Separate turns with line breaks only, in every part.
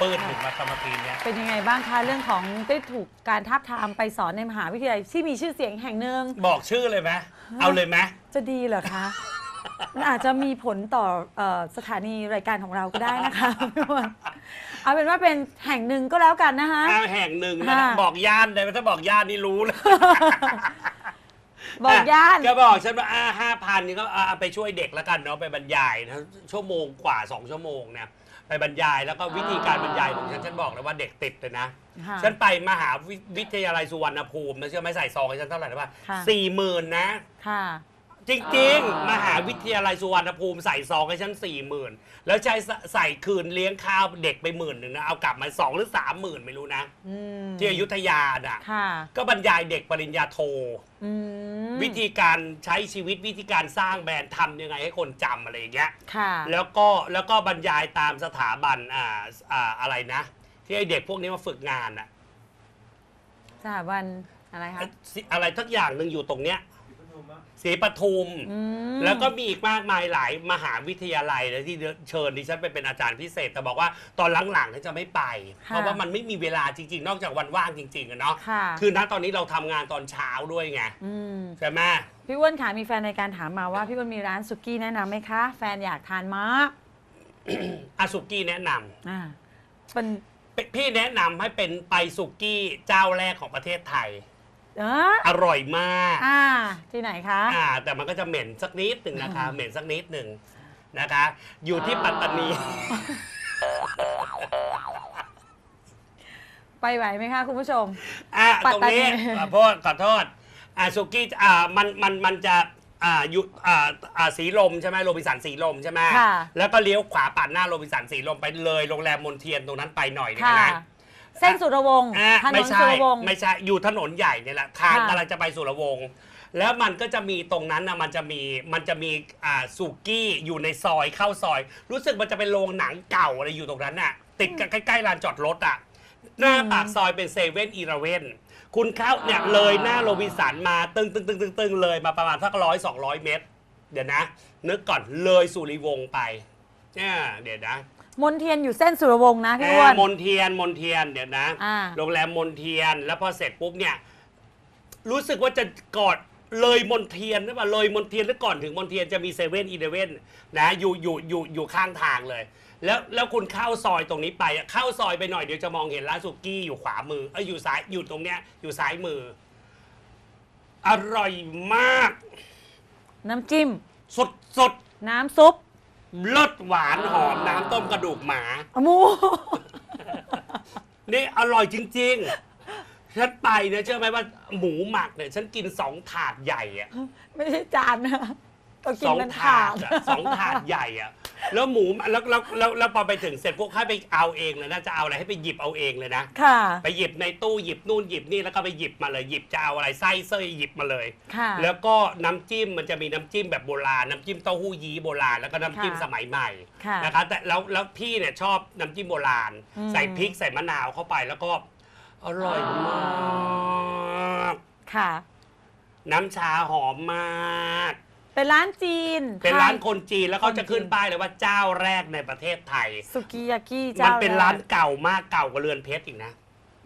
ปื้ดถึงมาสมปีเนี้ย
เป็นยังไงบ้างคะเรื่องของได้ถูกการทาบทามไปสอนในมหาวิทยาลัยที่มีชื่อเสียงแห่งหนึ่ง
บอกชื่อเลยไหมเอาเลยไหม
จะดีเหรอคะมันอาจจะมีผลต่อเอ่อสถานีรายการของเราก็ได้นะคะพี่อ้วนเอาเป็นว่าเป็นแห่งหนึ่งก็แล้วกันนะคะ
อ่าแห่งหนึ่งนะ
ค่ะ
บอกย่านได้ไหมถ้าบอกย่านนี่รู้เลย
บอกย่าน
ก็บอกฉันว่าห้าพันนี่ก็อะเอาไปช่วยเด็กแล้วกันเนาะไปบรรยายนะชั่วโมงกว่าสองชั่วโมงเนี่ย ไปบรรยายแล้วก็วิธีการบรรยายของฉันฉันบอกเลยว่าเด็กติดเลยนะ
ค่ะ
ฉันไปมหาวิวิทยาลัยสุวรรณภูมินะเชื่อไหมใส่ซองให้ฉันเท่าไหร่นะว่า
ค่ะ
สี่หมื่นนะ
ค่ะ
จริง ๆ มหาวิทยาลัยสุวรรณภูมิใส่ซองให้ฉันสี่หมื่นแล้วใช้ใส่คืนเลี้ยงข้าวเด็กไปหมื่นหนึ่งนะเอากลับมาสองหรือสามหมื่นไม่รู้นะ
อืม
ที่อยุธยาน่ะ
ค่ะ
ก็บรรยายเด็กปริญญาโท
อืม
วิธีการใช้ชีวิตวิธีการสร้างแบรนด์ทำยังไงให้คนจำอะไรอย่างเงี้ย
ค่ะ
แล้วก็แล้วก็บรรยายตามสถาบันอ่าอ่าอะไรนะ ที่ไอเด็กพวกนี้มาฝึกงานอะ
สถาบันอะไรคะ
อะไรทักอย่างหนึ่งอยู่ตรงเนี้ย ศรีปทุม
อืม
แล้วก็มีอีกมากมายหลายมหาวิทยาลัยเลยที่เชิญดิฉันไปเป็นอาจารย์พิเศษ แต่บอกว่าตอนหลังๆเนี่ยจะไม่ไป เพราะว่ามันไม่มีเวลาจริง ๆ นอกจากวันว่างจริงๆอะเนาะ
ค่ะ
คือณตอนนี้เราทำงานตอนเช้าด้วยไง
อืม
ใช่ไหม
พี่อ้วนค่ะมีแฟนในการถามมาว่าพี่อ้วนมีร้านสุกี้แนะนำไหมคะ แฟนอยากทานมาก
อาสุกี้แนะนำ
อ่าเป็น
พี่แนะนำให้เป็นไปสุกี้เจ้าแรกของประเทศไทย
เออ
อร่อยมาก
อ่า ที่ไหนคะ
อ่าแต่มันก็จะเหม็นสักนิดหนึ่งนะคะ เหม็นสักนิดหนึ่งนะคะ อยู่ที่ปัตตานี
ไปไหวไหมคะคุณผู้ชม
อะ
ปัต
ตรง
ตานี
นี้ขอโทษขอโทษอ่าสุกี้อ่ามันมันมันจะอ่าอยู่อ่าอ่าสีลมใช่ไหมโรบินสันสีลมใช่ไหม
ค่ะ
แล้วก็เลี้ยวขวาปาดหน้าโรบินสันสีลมไปเลยโรงแรมมนเทียนตรงนั้นไปหน่อยนึง
ค่ะ
นะ
เส้นสุรวงศ์
อะ
ถน
ไม่
น
ใช่
สุรวงศ์
ไม่ใช่อยู่ถนนใหญ่เนี่ยแหละทาง
ค่ะ
กำลังจะไปสุรวงศ์แล้วมันก็จะมีตรงนั้นนะมันจะมีมันจะมีอ่าสุกี้อยู่ในซอยเข้าซอย รู้สึกมันจะเป็นโรงหนังเก่าอะไรอยู่ตรงนั้นน่ะ ติดกับใกล้ๆลานจอดรถอะหน้าปากซอยเป็นเซเว่นอีเลเว่นคุณเข้าเนี่ยเลยหน้าโรบินสันมาตึงตึงตึงตึงตึงเลยมาประมาณสักร้อยสองร้อยเมตร เดี๋ยวนะ นึกก่อนเลยสุริวงศ์ไปเนี่ยเดี๋ยวนะ
มนเทียนอยู่เส้นสุรวงศ์นะพี่อ้ว
อ่านมนเทียนมนเทียนเดี๋ยวนะ
อ่า
โรงแรมมนเทียน แล้วพอเสร็จปุ๊บเนี่ย รู้สึกว่าจะกอดเลยมนเทียนหรือเปล่าเลยมนเทียนหรือก่อนถึงมนเทียนจะมีเซเว่นอีเลเว่นนะอยู่อยู่อยู่อยู่ข้างทางเลย แล้วแล้วคุณเข้าซอยตรงนี้ไปอะเข้าซอยไปหน่อยเดี๋ยวจะมองเห็นร้านสุกี้อยู่ขวามือเอออยู่ซ้ายอยู่ตรงเนี้ยอยู่ซ้ายมือ อร่อยมาก
น้ำจิ้ม
สดสด
น้ำซุป
เลิศหวานหอมน้ำต้มกระดูกหมา
หมู
นี่อร่อยจริง ๆ ฉันไปเนี่ยเชื่อไหมว่าหมูหมักเนี่ยฉันกินสองถาดใหญ่อะ
ไม่ใช่จานนะก็กิ
ส
น
อง
เป็น
ถา
ถา
ด
ด
อะสองถาดใหญ่อะ แล้วหมูแล้วแล้วแล้วแล้วพอไปถึงเสร็จพวกให้ไปเอาเองเลยนะจะเอาอะไรให้ไปหยิบเอาเองเลยนะ
ค่ะ
ไปหยิบในตู้หยิบนู่นหยิบนี่แล้วก็ไปหยิบมาเลยหยิบจะเอาอะไรไส้เส้ยหยิบมาเลย
ค่ะ
แล้วก็น้ำจิ้มมันจะมีน้ำจิ้มแบบโบราณน้ำจิ้มเต้าหู้ยี้โบราณแล้วก็น้ำจิ้ม
ค่ะ
สมัยใหม่
ค่ะ
นะคะแต่แล้วแล้วพี่เนี่ยชอบน้ำจิ้มโบราณ
อืม
ใส่พริกใส่มะนาวเข้าไปแล้วก็อร่อยมาก
ค่ะ
น้ำชาหอมมาก
เป็นร้านจีน
เป็นร้าน
ไทย
คนจีนแล้วเขาจะขึ้น
คนจีน
ป้ายเลยว่าเจ้าแรกในประเทศไทย
สุกิยากิ
มั
เจ้าน
เป็น
แก
ร้านเก่ามากเก่ากว่าเรือนเพชรอีกนะ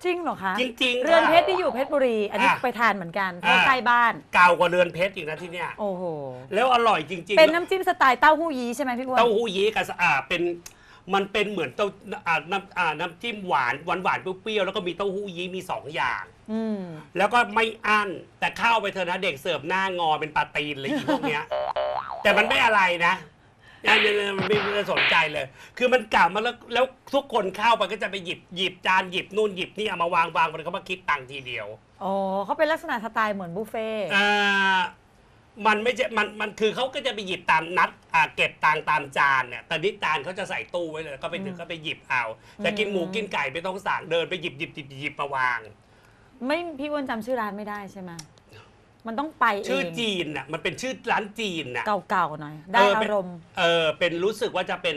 จริงเหรอคะ
จริงๆ
เรือน
ค่ะ
เพชรที่อยู่เพชรบุรี อันนี้
อะ
ไปทานเหมือนกันเพราะ
อะ
ใกล้บ้าน
เก่ากว่าเรือนเพชรอีกนะที่เนี่ย
โอ้โห
แล้วอร่อยจริง ๆ
เป็นน้ำจิ้มสไตล์เต้าหู้ยี้ใช่ไหมพี่อ้วน
เต้าหู้ยี้กับอ่าเป็น มันเป็นเหมือนเต้าอ่าน้ำอ่าน้ำจิ้มหวานหวานหวานๆเปรี้ยวๆแล้วก็มีเต้าหู้ยี้มีสองอย่าง
อืม
แล้วก็ไม่อั้นแต่เข้าไปเธอะนะเด็กเสิร์ฟหน้างอเป็นปลาตีนเลยอีพวกเนี้ย แต่มันไม่อะไรนะเนี่ยเนี่ยเนี่ยมันไม่ไม่ได้สนใจเลย คือมันกลับมาแล้วแล้วทุกคนเข้าไปก็จะไปหยิบหยิบจานหยิบนู่นหยิบนี่เอามาวางวางมันก็มาคิดตังค์ทีเดียว
โอ้เขาเป็นลักษณะสไตล์เหมือนบุฟเฟ่ต์
อ่า มันไม่ใช่มันมันคือเขาก็จะไปหยิบตามนัดอ่าเก็บตังค์ตามจานเนี่ยแต่นี่จานเขาจะใส่ตู้ไว้เลยก็ไปถึงก็ไปหยิบเอา แต่กินหมูกินไก่ไม่ต้องสั่งเดินไปหยิบหยิบหยิบหยิบมาวาง
ไม่พี่อ้วนจำชื่อร้านไม่ได้ใช่ไหมมันต้องไปเอ
ชื่องจีนน่ะมันเป็นชื่อร้านจีนน่ะ
เก่าๆหน่อย ได้
เออ
อา
เป็น
รมณ์
เออเป็นรู้สึกว่าจะเป็น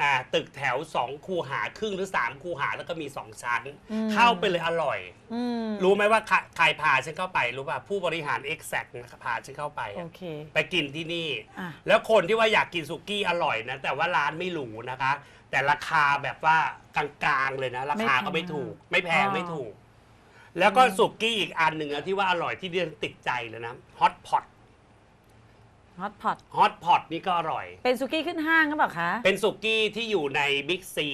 อ่าตึกแถวสองคูหาครึ่งหรือสามคูหาแล้วก็มีสองชั้น
อืม
เข้าไปเลยอร่อย
อืม
รู้ไหมว่าใครใครพาฉันเข้าไป รู้ป่ะ ผู้บริหาร Exact นะครับพาฉันเข้าไป
โอ
อะ
เค
ไปกินที่นี่
อะ
แล้วคนที่ว่าอยากกินสุกี้อร่อยนะ แต่ว่าร้านไม่หรูนะคะ แต่ราคาแบบว่ากลางๆเลยนะ ราคาก็
ไม่
ไม่
แพง
ถูก ไม่แพง
อ่า
ไม่ถูก แล้วก็สุกี้อีกอันหนึ่งอะที่ว่าอร่อยที่เรียนติดใจเลยนะฮอตพอต
ฮอตพอต
ฮอตพอตนี่ก็อร่อย
เป็นสุกี้ขึ้นห้างก็เปล่าคะ
เป็นสุกี้ที่อยู่ในบิ๊กซี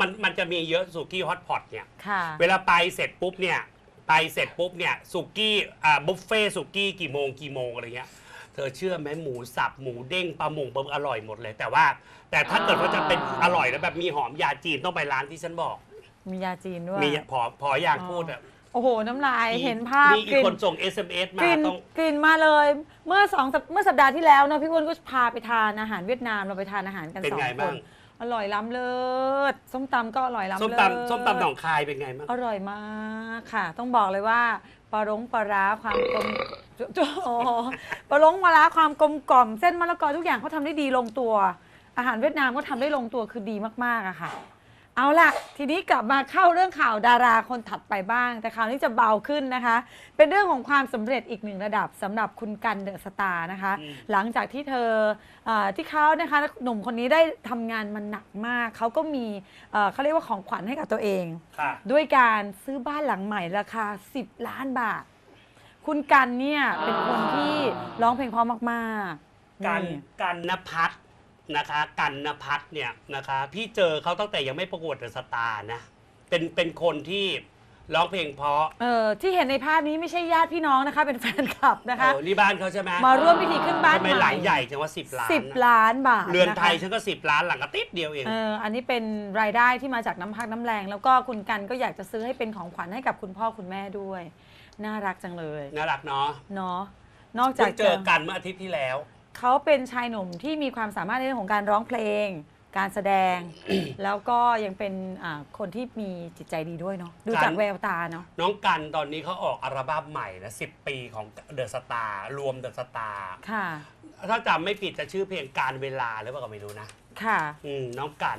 มันมันจะมีเยอะสุกี้ฮอตพอตเนี่ย
ค่ะ
เวลาไปเสร็จปุ๊บเนี่ย ไปเสร็จปุ๊บเนี่ยสุกี้อ่าบุฟเฟ่สุกี้กี่โมงกี่โมงอะไรเงี้ยเธอเชื่อไหมหมูสับหมูเด้งปลาหมงปลาหมึกอร่อยหมดเลย แต่ว่า แต่ถ้าเกิดว่าจะเป็นอร่อยแล้วแบบมีหอมยาจีนต้องไปร้านที่ฉันบอก
มียาจีนด้วย
มีพอพออยากพูดอะ
โอ้โห น้ำลายเห็นภาพ
มีอี
ก
ก
ลิ่น
คนส่ง SMS มาก
ลิ่น
ต้อง
กลิ่นมาเลย เมื่อสองสัปเมื่อสัปดาห์ที่แล้วเนอะพี่อ้วนก็พาไปทานอาหารเวียดนามเราไปทานอาหารกัน
เป็น
สอง
ไง
ค
บ้านง
อร่อยล้ำเลิศส้มตำก็อร่อยล้ำ
ส้ม
เลิศ
ตำส้มตำหนองคายเป็นไงบ้าง
อร่อยมากค่ะ ต้องบอกเลยว่าปลาร้งปลาร้าความกลมโจ้โอ้โหปลาร้งปลาร้าความกลมกล่อมเส้นมะละกอทุกอย่างเขาทำได้ดีลงตัว อาหารเวียดนามก็ทำได้ลงตัวคือดีมากๆอะค่ะ เอาล่ะ ทีนี้กลับมาเข้าเรื่องข่าวดาราคนถัดไปบ้าง แต่คราวนี้จะเบาขึ้นนะคะ เป็นเรื่องของความสำเร็จอีกหนึ่งระดับสำหรับคุณกันเดอะสตาร์นะคะ
อืม
หลังจากที่เธอเออที่เขานะคะหนุ่มคนนี้ได้ทำงานมันหนักมาก เขาก็มีเอ่อเขาเรียกว่าของขวัญให้กับตัวเอง
ค่ะ
ด้วยการซื้อบ้านหลังใหม่ราคา 10 ล้านบาท คุณกันเนี่ยเป็นคนที่ร้องเพลงเพราะมากๆ
กัน
นี่
กันนพัฒน์ นะคะกันนพัฒน์เนี่ยนะคะพี่เจอเขาตั้งแต่ยังไม่ประกวดเดอะสตาร์นะเป็นเป็นคนที่ร้องเพลงเพราะ
เออที่เห็นในภาพนี้ไม่ใช่ญาติพี่น้องนะคะ เป็นแฟนคลับนะคะ
เออนี่บ้านเขาใช่ไหม
มาร่วมพิธีขึ้นบ้าน
ทำไมหลังใหญ่จังว่าสิบล้าน
สิบ
นะ
ล้านบาท
เรือนไทยะ
คะ
ฉันก็สิบล้านหลังก็ติดเดียวเอง
เอออันนี้เป็นรายได้ที่มาจากน้ำพักน้ำแรง แล้วก็คุณกันก็อยากจะซื้อให้เป็นของขวัญให้กับคุณพ่อคุณแม่ด้วย น่ารักจังเลย
น่ารักเนาะ
เนาะนอกจาก
เพิ่งเจอกันเมื่ออาทิตย์ที่แล้ว
เขาเป็นชายหนุ่มที่มีความสามารถในเรื่องของการร้องเพลง การแสดง แล้วก็ยังเป็นอ่าคนที่มีจิตใจดีด้วยเนาะดูจาก
การ
แววตาเนาะ
น้องกันตอนนี้เขาออกอัลบั้มใหม่นะสิปีของเดอะสตาร์รวมเดอะสตาร์
ค่ะ
ถ้าจำไม่ผิดจะชื่อเพลงการเวลาหรือเปล่าก็ไม่รู้นะ
ค่ะ
อืมน้องกัน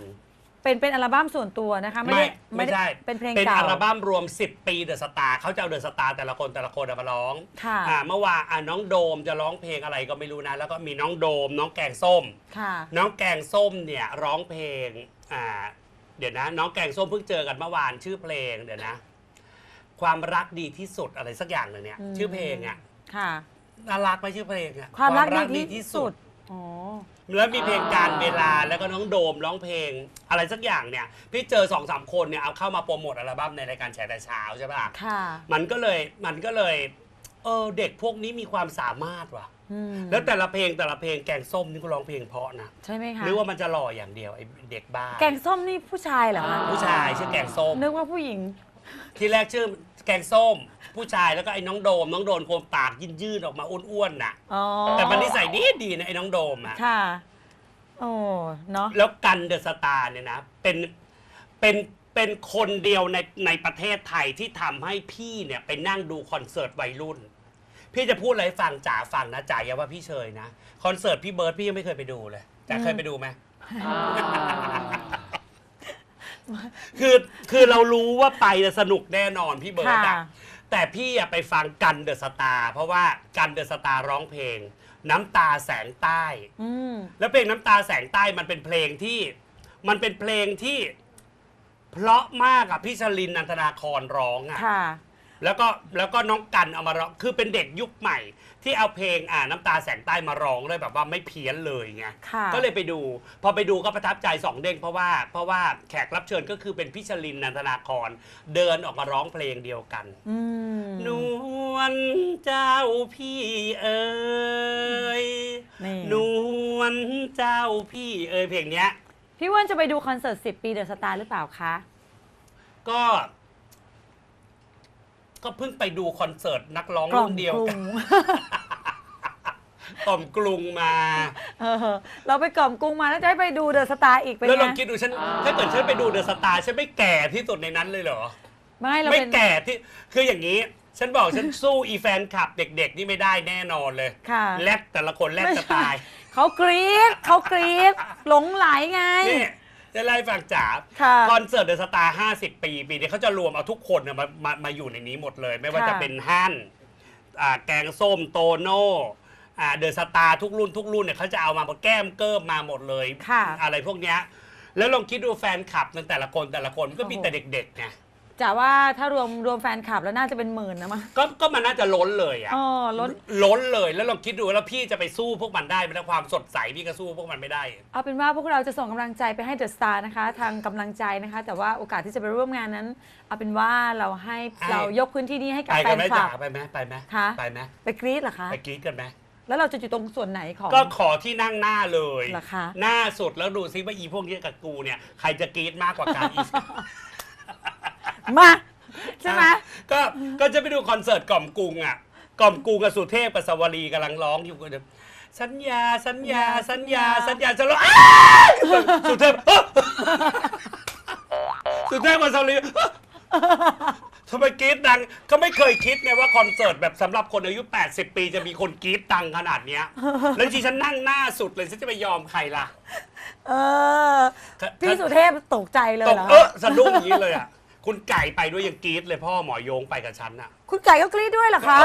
เป็นเป็นอัลบั้มส่วนตัวนะคะไม่ได้
ไม่ใช่
เป็นเพลง
เป็น
เก่า
อัลบั้มรวม 10 ปีเดอะสตาร์เขาจะเอาเดอะสตาร์แต่ละคนแต่ละคนเอามาร้อง
ค่ะ
อ่าเมื่อวานอ่าน้องโดมจะร้องเพลงอะไรก็ไม่รู้นะ แล้วก็มีน้องโดม น้องแกงส้ม
ค่ะ
น้องแกงส้มเนี่ยร้องเพลงอ่าเดี๋ยวนะ น้องแกงส้มเพิ่งเจอกันเมื่อวานชื่อเพลงเดี๋ยวนะ ความรักดีที่สุดอะไรสักอย่างหนึ่งเนี่ย
อืม
ชื่อเพลงอะ
ค่ะ
น่ารักไหมชื่อเพลงอะ
ความรักดีที่สุด อ๋อ
แล้วมีเพลงการเวลาแล้วก็น้องโดมร้องเพลงอะไรสักอย่างเนี่ย พี่เจอสองสามคนเนี่ยเอาเข้ามาโปรโมทอัลบั้มในรายการแฉแต่เช้าใช่ปะ
ค่ะ
มันก็เลยมันก็เลยเออเด็กพวกนี้มีความสามารถว่ะ
อืม
แล้วแต่ละเพลงแต่ละเพลงแกงส้มนี่ก็ร้องเพลงเพราะนะ
ใช่ไหมคะ
หรือว่ามันจะหล่ออย่างเดียวไอ้เด็กบ้า
แกงส้มนี่ผู้ชายเหรอคะ
ผู้ชายชื่อแกงส้ม
นึกว่าผู้หญิง
ที่แรกชื่อ แกงส้ม ผู้ชายแล้วก็ไอ้น้องโดม น้องโดนโคนปากยืดๆออกมาอ้วนๆน่ะ
อ๋อ
แต่มันนิสัยดีดีนะไอ้น้องโดมอะ
ค่ะ โอ้เนาะ
แล้วกันเดอะสตาร์เนี่ยนะเป็นเป็นเป็นคนเดียวในในประเทศไทยที่ทำให้พี่เนี่ยไปนั่งดูคอนเสิร์ตวัยรุ่น พี่จะพูดอะไรให้ฟังจ๋าฟังนะจ๋าอย่าว่าพี่เชยนะ คอนเสิร์ตพี่เบิร์ดพี่ยังไม่เคยไปดูเลยจ๋าเคยไปดูไหม คือคือเรารู้ว่าไปจะสนุกแน่นอนพี่เบิร์ด
ค่ะ
อะแต่พี่อะไปฟังกันเดอะสตาร์เพราะว่ากันเดอะสตาร์ร้องเพลง น้ำตาแสงใต้
อืม
แล้วเพลงน้ำตาแสงใต้มันเป็นเพลงที่ มันเป็นเพลงที่ เพราะมากอะพี่ชลินนันทนาครร้องอะ
ค่ะ
แล้วก็แล้วก็น้องกันเอามาร้องคือเป็นเด็กยุคใหม่ ที่เอาเพลงอ่าน้ำตาแสงใต้มาร้องเลยแบบว่าไม่เพี้ยนเลยไง
ค่ะ
ก็เลยไปดู พอไปดูก็ประทับใจสองเด้งเพราะว่าเพราะว่าแขกรับเชิญก็คือเป็นพี่ชลินนันทนาครเดินออกมาร้องเพลงเดียวกัน
อืม
นวลเจ้าพี่เอ๋ย
นี่
นวลเจ้าพี่เอ๋ยเพลงเนี้ย
พี่อ้วนจะไปดูคอนเสิร์ต 10 ปีเดอะสตาร์หรือเปล่าคะ
ก็ ก็เพิ่งไปดูคอนเสิร์ตนักร้อง
กล่อ
รุ่
ม
นเดียว
กรุ
กัน
ง
กล่อมกรุงมา
เออเราไปกล่อมกรุงมาแล้วจะให้ไปดูเดอะสตาร์อีกเป็น
แล้ว
ไง
ลองคิดดูฉันถ้าเกิดฉันไปดูเดอะสตาร์ฉันไม่แก่ที่สุดในนั้นเลยเหรอ
ไม่เรา
ไม่
เป็น
แก่ที่คืออย่างนี้ ฉันบอกฉันสู้อีแฟนคลับเด็กๆ นี่ไม่ได้แน่นอนเลย
ค่ะ
แรดแต่ละคนแรด
ไม่
จะ
ใช่
ตาย
เขากรี๊ดเขากรี๊ดหลงไหลไง
นี่ จะไล่ฝากจ๋า
ค่ะ
คอนเสิร์ตเดอะสตาร์50 ปี ปีนี้เขาจะรวมเอาทุกคนน่ะมามามาอยู่ในนี้หมดเลย ไม่ว่า
ค่ะ
จะเป็นฮั่นอ่าแกงส้มโตโน่อ่าเดอะสตาร์ทุกรุ่นทุกรุ่นเนี่ยเขาจะเอามาหมดแก้มเกิบมาหมดเลย
ค่ะ
อะไรพวกเนี้ยแล้วลองคิดดูแฟนคลับในแต่ละคนแต่ละคนก็มีแต่เด็กๆไง
จะว่าถ้ารวมรวมแฟนคลับแล้วน่าจะเป็นหมื่นนะมั้ง
ก็ก็มันน่าจะล้นเลยอะ
อ๋อล้น
ล้นเลยแล้วลองคิดดูแล้วพี่จะไปสู้พวกมันได้ไหมนะความสดใสพี่ก็สู้พวกมันไม่ได้
เอาเป็นว่าพวกเราจะส่งกำลังใจไปให้เดอะสตาร์นะคะ ทางกำลังใจนะคะ แต่ว่าโอกาสที่จะไปร่วมงานนั้น เอาเป็นว่าเราให้
ให้
เรายกพื้นที่นี้ให้กับ
ไป
แฟ
กัน
น
ไหม
คลั
จ๋า
บ
ไปไหมไปไหม
คะ
ไปไหม
ไปกรี๊ดเหรอคะ
ไปกรีดกันไหม
แล้วเราจะอยู่ตรงส่วนไหนของ
ก็ขอที่นั่งหน้าเลย
เหรอคะ
หน้าสุดแล้วดูซิว่าอีพวกนี้กับกูเนี่ยใครจะกรีดมากกว่ากันอีก
มาใช่ไหม
ก็ก็จะไปดูคอนเสิร์ตกล่อมกรุงอะกล่อมกรุงกับสุเทพกับสวรีกำลังร้องอยู่กันสัญญาสัญญาสัญญาสัญญาจะร้องอ้าวสุเทพสุเทพกับสวรีทำไมกรี๊ดดังก็ไม่เคยคิดไงว่าคอนเสิร์ตแบบสำหรับคนอายุ 80 ปี จะมีคนกรี๊ดดังขนาดเนี้ย แล้วที่ฉันนั่งหน้าสุดเลยฉันจะไปยอมใครล่ะ
เออ พี่สุเทพตกใจเลย
ตก
เหรอ
เออสะดุ้งอย่างนี้เลยอะ คุณไก่ไปด้วยยังกรี๊ดเลยพ่อหมอโยงไปกับฉันอะ
คุณไก่ก็กรี๊ดด้วยเหรอคะ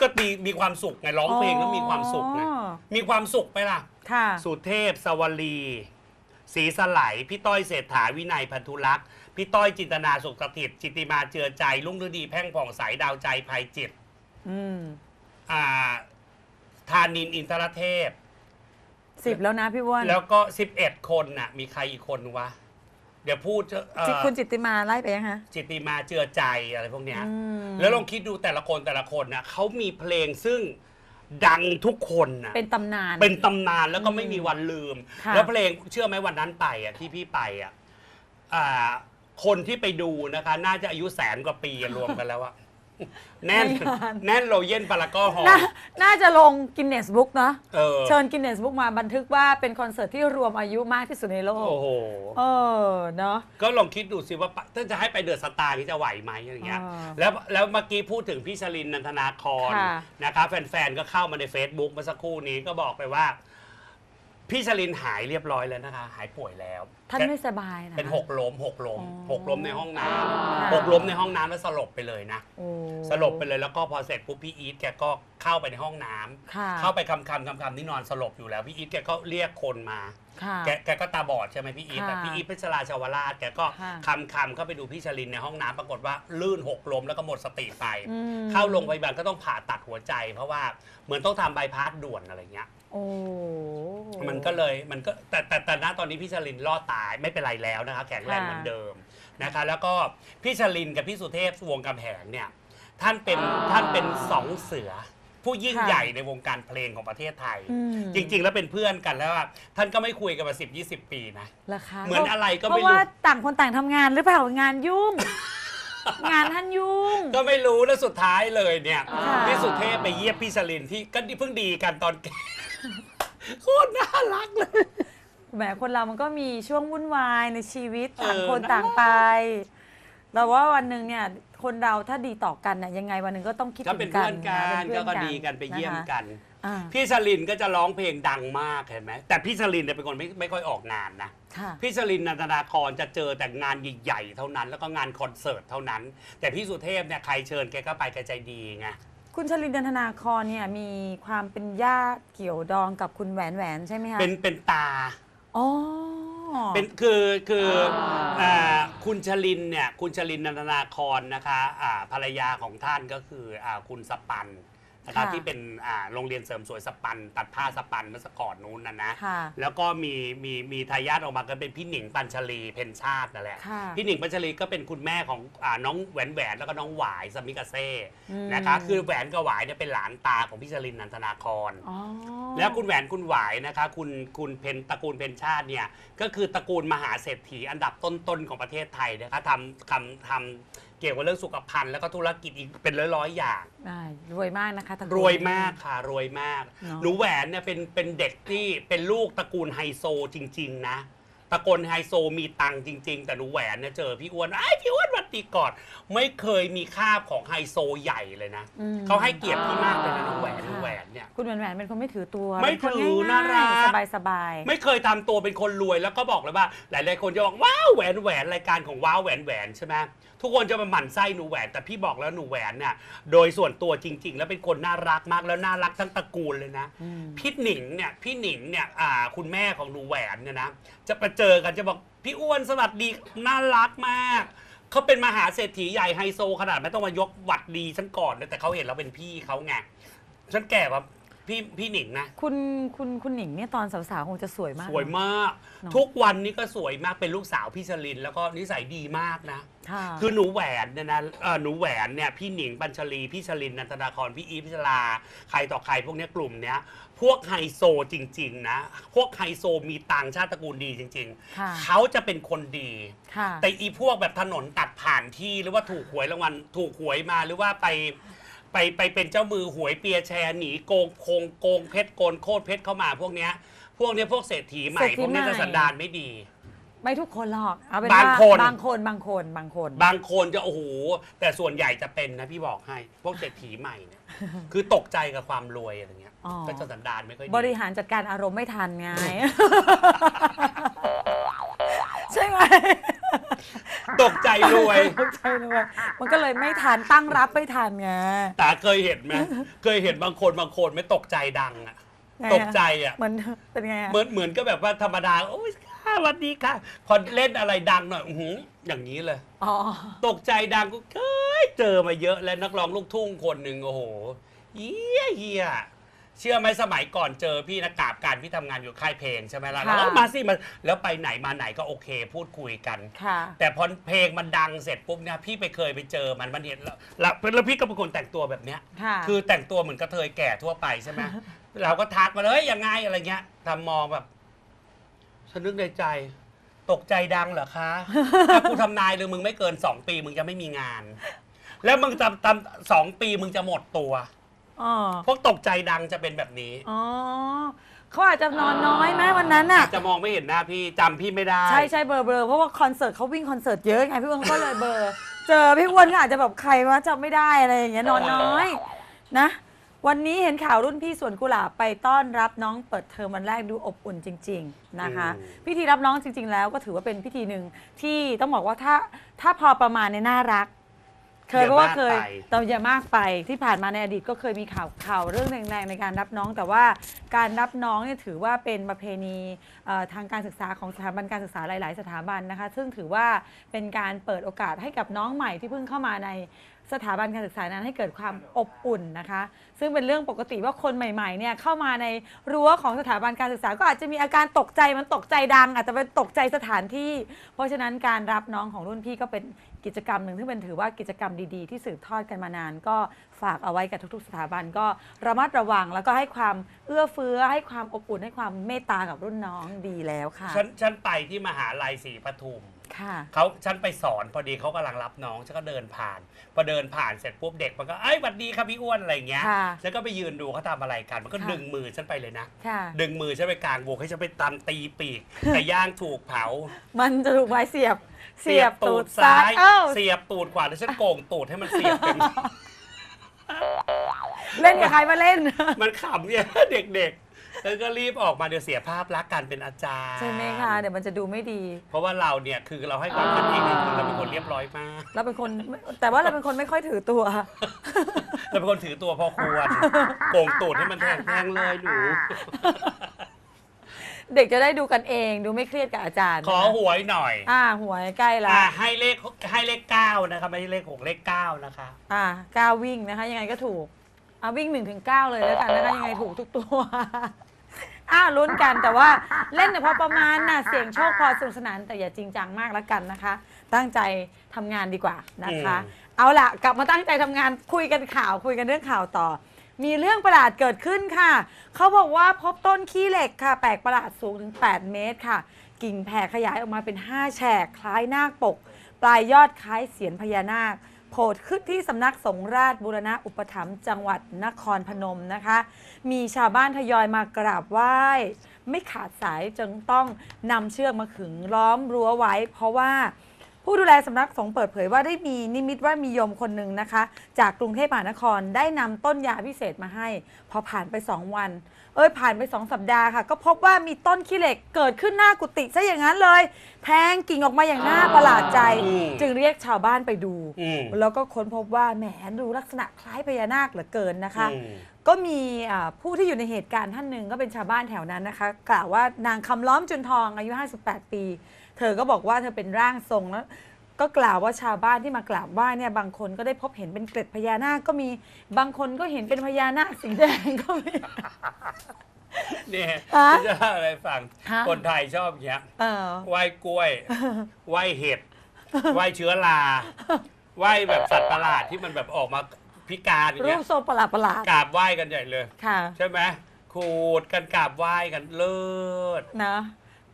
ก็มีมีความสุขไงร้องเพลงแล้วมีความสุขไง
อ๋อ
มีความสุขไหมล่ะ
ค่ะ
สุเทพสวลีศรีสไลด์พี่ต้อยเศรษฐาวินัยพันธุลักษณ์พี่ต้อยจินตนาสุขสถิตจิตติมาเจือใจลุงฤดีแพ่งผ่องใสดาวใจภัยจิต
อืม
อ่าธานินอินทรเทพ
สิบแล้วนะพี่อ้วน
แล้วก็ 11 คนน่ะ มีใครอีกคนวะ เดี๋ยวพูดเถอะเอ่อ
จิคุณจิตติมาไล่ไปยังฮะ
จิตติมาเจือใจอะไรพวกเนี้ย
อืม
แล้วลองคิดดูแต่ละคนแต่ละคนนะเขามีเพลงซึ่งดังทุกคนนะ
เป็นตำนาน
เป็นตำนานแล้วก็ไม่มีวันลืม
ค่ะ
แล้วเพลงเชื่อไหมวันนั้นไปอะที่พี่ไปอะอ่าคนที่ไปดูนะคะ น่าจะอายุแสนกว่าปีรวมกันแล้วอะ แน่น
ไม่นาน
แน่นโรเย็นปาราก้อฮอล
น่าน่าจะลงกินเนสบุ๊กเนาะ
เออ
เชิญกินเนสบุ๊กมาบันทึกว่าเป็นคอนเสิร์ตที่รวมอายุมากที่สุดในโลก
โอ้โห
เออ เนาะ
ก็ลองคิดดูสิว่าปะถ้าจะให้ไปเดือดสตาร์นี่จะไหวไหมอะไรเงี้ย
อ่า
แล้วแล้วเมื่อกี้พูดถึงพี่ชลินนันทนาคอน
ค่ะ
นะคะแฟนๆ ก็เข้ามาใน Facebook เมื่อสักครู่นี้ก็บอกไปว่า พี่ชลินหายเรียบร้อยแล้วนะคะ หายป่วยแล้ว
ท่านไม่สบายนะ
เป็นหกล้มหกล้ม
อ๋อ
หกล้มในห้องน้
ค่ะำ
หกล้มในห้องน้ำแล้วสลบไปเลยนะ
โอ้
สลบไปเลยแล้วก็พอเสร็จปุ๊บพี่อีทแกก็เข้าไปในห้องน้ำ
ค่ะ
เข้าไปคำคำคำคำที่นอนสลบอยู่แล้ว พี่อีทแกก็เรียกคนมา
ค่ะ
แกแกก็ตาบอดใช่ไหมพี่อีท
ค่ะ
แต่พี่อีทเพชรราชาวราชแกก็
ค่ะ
คำคำเข้าไปดูพี่ชลินในห้องน้ำปรากฏว่าลื่นหกล้มแล้วก็หมดสติไป
อืม
เข้าโรงพยาบาลก็ต้องผ่าตัดหัวใจ เพราะว่าเหมือนต้องทำใบายพาสด่วนอะไรเงี้ย
โอ้
มันก็เลยมันก็แต่แต่แต่ณตอนนี้พี่ชลินรอดตายไม่เป็นไรแล้วนะคะแข็งแรง
ค่ะ
เหมือนเดิมนะคะแล้วก็พี่ชลินกับพี่สุเทพวงกำแหงเนี่ยท่านเป็นท่านเป็นสองเสือ ผู้ยิ่งใหญ่ในวงการเพลงของประเทศไทย
อืม
จริง ๆ แล้วเป็นเพื่อนกันแล้วอะท่านก็ไม่คุยกันมาสิบยี่สิบปีนะ
ราคา
เหมือนอะไรก็
เพ
ไม่
ราะ
รู้
ว่าต่างคนต่างทำงานหรือเปล่างานยุ่ง งานท่านยุ่ง
ก็ไม่รู้แล้วสุดท้ายเลยเนี่ย
ค่ะ
พี่สุเทพไปเยี่ยมพี่ชลินที่ก็เพิ่งดีกันตอนแก่ โคตรน่ารักเลย
แหมคนเรามันก็มีช่วงวุ่นวายในชีวิต
เออ
ต่างคนต่างไป เราว่าวันหนึ่งเนี่ย คนเราถ้าดีต่อกันน่ะยังไงวันหนึ่งก็ต้องคิด
ก็
ถึ
เป็น
งกั
เพื่อนกัน
นะเป็
ก็
น
ก็
เพื่อน
ดีกันไปเยี่ยมะ
คะ
กัน
อ่า
พี่ชลินก็จะร้องเพลงดังมากเห็นไหมแต่พี่ชลินเนี่ยเป็นคนไม่ไม่ค่อยออกงานนะ
ค่ะ
พี่ชลินนันทนาครจะเจอแต่งานใหญ่ๆเท่านั้น แล้วก็งานคอนเสิร์ตเท่านั้น แต่พี่สุเทพเนี่ยใครเชิญแกก็ไปแกใจดีไง
คุณชลินดันธนาครเนี่ยมีความเป็นญาติเกี่ยวดองกับคุณแหวนแหวนใช่ไหมคะ
เป็นเป็นตา
อ๋อ
เป็นคือคืออ่าคุณชลินเนี่ยคุณชลินนันทนาครนะคะอ่าภรรยาของท่านก็คืออ่าคุณสปัน นะคะที่เป็นอ่าโรงเรียนเสริมสวยสปัน ตัดผ้าสปันเมื่อสก่อนนู้นนะนะ
ค่ะ
แล้วก็มีมีมีทายาทออกมาก็เป็นพี่หนิงปัญชลีเพนชาตินั่นแหละ
ค่ะ
พี่หนิงปัญชลีก็เป็นคุณแม่ของอาน้องแหวนแหวนแล้วก็น้องหวายสมิกาเซ่
อืม
นะคะคือแหวนกับหวายเนี่ยเป็นหลานตาของพี่ชลินนันทนาคร
อ๋อ
แล้วคุณแหวนคุณหวายนะคะคุณคุณเพนตระกูลเพนชาติเนี่ยก็คือตระกูลมหาเศรษฐีอันดับต้นๆของประเทศไทยนะคะทำทำทำ เกี่ยวกับเรื่องสุขภัณฑ์แล้วก็ธุรกิจอีกเป็นร้อยๆอย่าง
อ่ารวยมากนะคะตะกูล
รวยมากค่ะ รวยมาก
เนอะ
หนูแหวนเนี่ยเป็นเป็นเด็กที่เป็นลูกตระกูลไฮโซจริง ๆ นะ ตระกูลไฮโซมีตังค์จริง ๆ แต่หนูแหวนเนี่ยเจอพี่อ้วนไอ้ยพี่อ้วนหวัดดีก่อนไม่เคยมีคาบของไฮโซใหญ่เลยนะ
อืม
เขาให้เกียรติพี่มากเลยนะหนูแหวน
ค่ะ
หนูแหวนเนี่ย
คุณแหวนแหวนเป็นคนไม่ถือตัว
ไม่
เป็นคน
ถือ
ง่ายๆ
น่ารัก
สบายสบายๆ
ไม่เคยทำตัวเป็นคนรวยแล้วก็บอกเลยว่า หลายๆคนจะบอกว้าวแหวนแหวนรายการของว้าวแหวนแหวนใช่ไหมทุกคนจะมาหมั่นไส้หนูแหวน แต่พี่บอกแล้วหนูแหวนเนี่ยโดยส่วนตัวจริง ๆ แล้วเป็นคนน่ารักมากแล้วน่ารักทั้งตระกูลเลยนะ
อืม
พี่หนิงเนี่ยพี่หนิงเนี่ยอ่าคุณแม่ของหนูแหวนเนี่ยนะจะไปเจอกันจะบอกพี่อ้วนสวัสดีน่ารักมาก เขาเป็นมหาเศรษฐีใหญ่ไฮโซขนาดไม่ต้องมายกหวัดดีฉันก่อนเลยแต่เขาเห็นเราเป็นพี่เขาไงฉันแก่แบบ พี่พี่หนิงนะ
คุณคุณคุณหนิงเนี่ยตอนสาวๆคงจะสวยมาก
สวยมาก
เนอะ
ทุกวันนี้ก็สวยมากเป็นลูกสาวพี่ชลิน แล้วก็นิสัยดีมากนะ
ค่ะ
คือหนูแหวนเนี่ยนะเอ่อหนูแหวนเนี่ยพี่หนิงปัญชลีพี่ชลินนันทนาครพี่อีพิชลา ใครต่อใครพวกเนี้ยกลุ่มเนี้ยพวกไฮโซจริง ๆ นะ พวกไฮโซมีตังค์ชาติตระกูลดีจริง
ค่ะ
ๆ เขาจะเป็นคนดี
ค่ะ
แต่อีพวกแบบถนนตัดผ่านที่หรือว่าถูกหวยรางวัลถูกหวยมาหรือว่าไป ไปไปเป็นเจ้ามือหวยเปียแชร์หนีโกงโคงโกงเพชรโกนโคตรเพชรเข้ามาพวกเนี้ย พวกเนี้ยพวกเศรษฐีใหม่
เศรษฐี
พวกเนี้ย
ใหม่
จะสันดานไม่ดี
ไม่ทุกคนหรอก เอาเป็น
บาง
ว่า
คน
บางคนบางคนบางคน
บางคนจะโอ้โหแต่ส่วนใหญ่จะเป็นนะพี่บอกให้ พวกเศรษฐีใหม่เนี่ย คือตกใจกับความรวยอะไรเงี้ย
อ๋อ
ก็จะสันดานไม่ค่อยดี
บริหารจัดการอารมณ์ไม่ทันไง ใช่ไหม
ตกใจรวย
ใช่เลยมันก็เลยไม่ทันตั้งรับไม่ทันไง
แต่เคยเห็นไหมเคยเห็นบางคนบางคนไม่ตกใจดังอะ
ไงอะ
ตกใจอะ
เหมือนเป็นไงอะ
เหมือนเหมือนก็แบบว่าธรรมดาโอ้ยค่ะสวัสดีค่ะ พอเล่นอะไรดังหน่อยอื้อหืออย่างนี้เลย
อ๋อ
ตกใจดังก็เคยเจอมาเยอะแล้วนักร้องลูกทุ่งคนหนึ่งโอ้โหเฮียเฮีย เชื่อไหมสมัยก่อนเจอพี่นักกราบการพี่ทำงานอยู่ค่ายเพลงใช่ไหมล่ะแล้ว
ค่ะ
ก็มาสิมาแล้วไปไหนมาไหนก็โอเค พูดคุยกัน
ค่ะ
แต่พอเพลงมันดังเสร็จปุ๊บเนี่ยพี่ไปเคยไปเจอมันมันเห็นแล้วแล้วแล้วพี่ก็เป็นคนแต่งตัวแบบเนี้ย
ค่ะ
คือแต่งตัวเหมือนกระเทยแก่ทั่วไปใช่ไหม เราก็ทักมาเลยเฮ้ยยังไงอะไรเงี้ยทำมองแบบฉันนึกในใจ ตกใจดังเหรอคะ ถ้ากูทำนายเลยมึงไม่เกินสองปีมึงจะไม่มีงาน แล้วมึงทำทำสองปีมึงจะหมดตัว
อ๋อ
พวกตกใจดังจะเป็นแบบนี้
อ๋อเขาอาจจะนอนน้อยไหมวันนั้นน่ะ
อาจจะมองไม่เห็นหน้าพี่จำพี่ไม่ได้
ใช่ใช่เบอร์เบอร์เพราะว่าคอนเสิร์ตเขาวิ่งคอนเสิร์ตเยอะไงพี่อ้วนก็เลยเบอร์เจอพี่อ้วนก็อาจจะแบบใครวะจำไม่ได้อะไรอย่างเงี้ยนอนน้อยนะ วันนี้เห็นข่าวรุ่นพี่สวนกุหลาบไปต้อนรับน้องเปิดเทอมวันแรกดูอบอุ่นจริง ๆนะคะ
อืม
พิธีรับน้องจริง ๆ แล้วก็ถือว่าเป็นพิธีหนึ่งที่ต้องบอกว่าถ้าถ้าพอประมาณในยน่ารัก เคยเพราะว่าเคยแต่อย่ามากไปที่ผ่านมาในอดีตก็เคยมีข่าวข่าวเรื่องแรงๆในการรับน้อง แต่ว่าการรับน้องเนี่ยถือว่าเป็นประเพณีทางการศึกษาของสถาบันการศึกษาหลาย ๆ สถาบันนะคะ ซึ่งถือว่าเป็นการเปิดโอกาสให้กับน้องใหม่ที่เพิ่งเข้ามาในสถาบันการศึกษานั้นให้เกิดความอบอุ่นนะคะ ซึ่งเป็นเรื่องปกติว่าคนใหม่ๆเนี่ยเข้ามาในรั้วของสถาบันการศึกษา ก็อาจจะมีอาการตกใจมันตกใจดัง อาจจะเป็นตกใจสถานที่ เพราะฉะนั้นการรับน้องของรุ่นพี่ก็เป็น กิจกรรมหนึ่งที่เป็นถือว่ากิจกรรมดีๆ ที่สืบทอดกันมานาน ก็ฝากเอาไว้กับทุกๆ สถาบันก็ระมัดระวังแล้วก็ให้ความเอื้อเฟื้อให้ความอบอุ่นให้ความเมตตากับรุ่นน้องดีแล้วค่ะ
ฉันฉันไปที่มหาลัยศรีปทุม
ค่ะ
เขาฉันไปสอนพอดีเขากำลังรับน้องฉันก็เดินผ่าน พอเดินผ่านเสร็จปุ๊บเด็กมันก็เอ้ยหวัดดีครับพี่อ้วนอะไรอย่างเงี้ย
ค่ะ
ฉันก็ไปยืนดูเขาทำอะไรกันมันก็
ค่ะ
ดึงมือฉันไปเลยนะ
ค่ะ
ดึงมือฉันไปกลางวงให้ฉันไปตำตีปีก แต่ย่างถูกเผา
มันจะถูกไม้เสียบ เสียบตูดซ้ายเอ้า
เสียบตูดขวาแล้วฉันโกงตูดให้มันเสียบเป็น
เล่นกับใครมาเล่น
มันขำเนี่ยเด็กๆ แล้วก็รีบออกมาเดี๋ยวเสียภาพลักษณ์การเป็นอาจารย์
ใช่ไหมคะ เดี๋ยวมันจะดูไม่ดี
เพราะว่าเราเนี่ยคือเราให้ความเป็นเองคือเราเป็นคนเรียบร้อยมาก
เราเป็นคนแต่ว่าเราเป็นคนไม่ค่อยถือตัว
เราเป็นคนถือตัวพอควรโกงตูดให้มันแทงแทงเลยหนู
เด็กจะได้ดูกันเองดูไม่เครียดกับอาจารย์
ขอ
นะคะ
หวยหน่อย
อ่าหวยใกล้ละ
อ่าให้เลขให้เลขเก้านะคะไม่ใช่เลขหกเลขเก้านะคะ
อ่าก้าววิ่งนะคะ ยังไงก็ถูกอ่าวิ่งหนึ่งถึงเก้าเลยแล้วกันนะคะยังไงถูกทุกตัวอ่าลุ้นกันแต่ว่าเล่นแต่พอประมาณน่ะเสี่ยงโชคพอสนุกสนานแต่อย่าจริงจังมากแล้วกันนะคะ ตั้งใจทำงานดีกว่านะคะ
อืม
เอาล่ะ กลับมาตั้งใจทำงานคุยกันข่าวคุยกันเรื่องข่าวต่อ มีเรื่องประหลาดเกิดขึ้นค่ะ เขาบอกว่าพบต้นขี้เหล็กค่ะ แปลกประหลาดสูงถึง 8 เมตรค่ะ กิ่งแผ่ขยายออกมาเป็น 5 แฉกคล้ายนาคปก ปลายยอดคล้ายเสียนพญานาคโผล่ขึ้นที่สำนักสงฆ์ราชบูรณะอุปถัมภ์จังหวัดนครพนมนะคะ มีชาวบ้านทยอยมากราบไหว้ ไม่ขาดสายจึงต้องนำเชือกมาขึงล้อมรั้วไว้ เพราะว่า ผู้ดูแลสำนักสงฆ์เปิดเผยว่าได้มีนิมิตว่ามีโยมคนหนึ่งนะคะ จากกรุงเทพมหานครได้นำต้นยาพิเศษมาให้ พอผ่านไป 2 วัน เอ้ยผ่านไป 2 สัปดาห์ค่ะ ก็พบว่ามีต้นขี้เหล็กเกิดขึ้นหน้ากุฏิซะอย่างนั้นเลย แทงกิ่งออกมาอย่างน่าประหลาดใจ
อืม
จึงเรียกชาวบ้านไปดู
อืม
แล้วก็ค้นพบว่าแหมดูลักษณะคล้ายพญานาคเหลือเกินนะคะ
อืม
ก็มีอ่าผู้ที่อยู่ในเหตุการณ์ท่านหนึ่งก็เป็นชาวบ้านแถวนั้นนะคะ กล่าวว่านางคำล้อมจุนทองอายุ 58 ปี เธเธอก็บอกว่าเธอเป็นร่างทรงแล้วก็กล่าวว่าชาวบ้านที่มากราบไหว้เนี่ยบางคนก็ได้พบเห็นเป็นเกล็ดพญานาคก็มีบางคนก็เห็นเป็นพญานาคสีแดงก็มี
เนี่ย
ฮะ
จะเล่าอะไรฟัง
ฮะ
คนไทยชอบอย่างเงี้ย
เออ
ไหว้กล้วย ไหว้เห็ด ไหว้เชื้อรา ไหว้แบบสัตว์ประหลาดที่มันแบบออกมาพิการอย่าง
รู
เงี้
ป
ย
ทรงประหลาดประหลาด
กราบไหว้กันใหญ่เลย
ๆค่ะ
ใช่ไหมขูดกันกราบไหว้กันเลิศ
นะ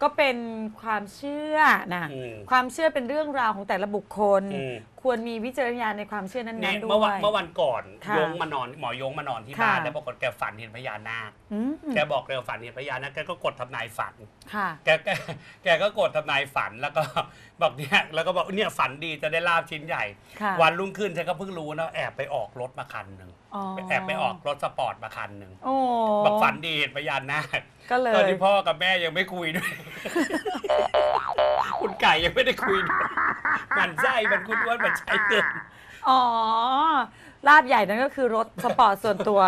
ก็เป็นความเชื่อนะ
อืม
ความเชื่อเป็นเรื่องราวของแต่ละบุคคล
อืม
ควรมีวิจารณญาณในความเชื่อนั้น
เนี่ย
ๆด้
เมื่อ
ว
วัน
ย
เมื่อวันก่อน
ค่ะ
ยงมานอนหมอยงมานอนที่
ค่ะ
บ้านแล้วปรากฏแกฝันเห็นพญานาค
อืม
แกบอกแกฝันเห็นพญานาคแกก็กดทำนายฝัน
ค่ะ
แกแกแกก็กดทำนายฝันแล้วก็ บอกเนี่ยแล้วก็บอกเนี่ยฝันดีจะได้ลาบชิ้นใหญ่
ค่ะ
วันรุ่งขึ้นฉันก็เพิ่งรู้นะแอบไปออกรถมาคันหนึ่ง
อ๋อ
แอบไปออกรถสปอร์ตมาคันหนึ่ง
โอ้
บอกฝันดีเห็นพญานาค
ก็เล
ตอน
ย
ที่พ่อกับแม่ยังไม่คุยด้วย คุณไก่ยังไม่ได้คุยด้วยมันไส้มันคุณอ้วนมันใช้เกิน
อ๋อ ลาบใหญ่นั่นก็คือรถสปอร์ตส่วนตัว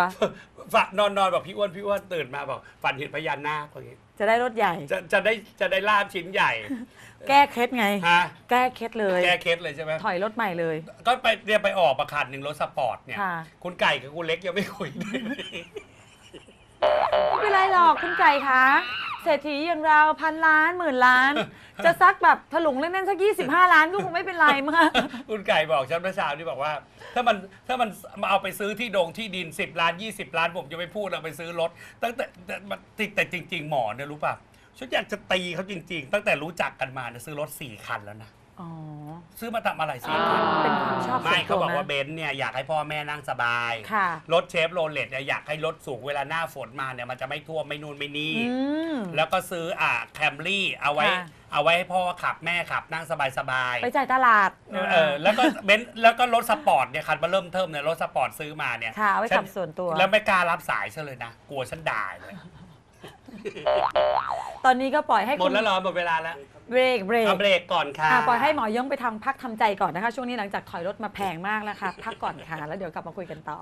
ฝันนอนนอนบอกพี่อ้วนพี่อ้วนตื่นมาบอกฝันเห็นพญานาคอย่างงี้
จะได้รถใหญ่
จะจะได้จะได้ลาบชิ้นใหญ่
แก้เคล็ดไง
ฮะ
แก้เคล็ดเลย
แก้เคล็ดเลยใช่ไหม
ถอยรถใหม่เลย
ก็ไปเรียกไปออกประคันหนึ่งรถสปอร์ตเนี่ย
ค่ะ
คุณไก่กับคุณเล็กยังไม่คุยด้วย
ไม่เป็นไรหรอกคุณไก่คะเศรษฐีอย่างเราพันล้านหมื่นล้าน จะซักแบบถลุงเล่นๆสักยี่สิบห้าล้านก็คงไม่เป็นไรมั้งคะ
คุณไก่บอกฉันเมื่อเช้านี่บอกว่า ถ้ามันถ้ามันมาเอาไปซื้อที่ดงที่ดิน 10 ล้าน 20 ล้านผมจะไม่พูดเอาไปซื้อรถ ตั้งแต่แต่มันติดแต่จริง ๆ หมอเนี่ยรู้ป่ะฉันอยากจะตีเขาจริง ๆ ตั้งแต่รู้จักกันมาเนี่ยซื้อรถ4คันแล้วนะ
อ๋อ
ซื้อมาทำอะไรสี่คัน
เป็นความชอบส่
ไม่
วน
เขา
ตัว
บอกว่า
นะ
เบนซ์เนี่ยอยากให้พ่อแม่นั่งสบาย
ค่ะ
รถเชฟโรเลตเนี่ยอยากให้รถสูงเวลาหน้าฝนมาเนี่ยมันจะไม่ท่วมไม่นู่นไม่นี่
อืม
แล้วก็ซื้ออ่าแคมรี่เอาไว้
ค่ะ
เอาไว้ให้พ่อขับแม่ขับนั่งสบายสบายๆ
ไปจ่ายตลาด
เออเออแล้วก็เบนซ์แล้วก็รถสปอร์ตเนี่ยคันมาเริ่มเทิมเนี่ยรถสปอร์ตซื้อมาเนี่ย
ค่ะเอาไว้
ฉั
ขับส่วนตัว
แล้วไม่กล้ารับสายฉันเลยนะ กลัวฉันด่าเลย
ตอนนี้ก็ปล่อยให้
หม
คุ
ด
ณ
แล้วเหรอหมดเวลาแล้ว
เบรกเบรก
เอาเบรกก่อนค่ะ
อะปล่อยให้หมอยงไปทำพักทำใจก่อนนะคะ ช่วงนี้หลังจากถอยรถมาแพงมากแล้วค่ะพักก่อนค่ะ แล้วเดี๋ยวกลับมาคุยกันต่อ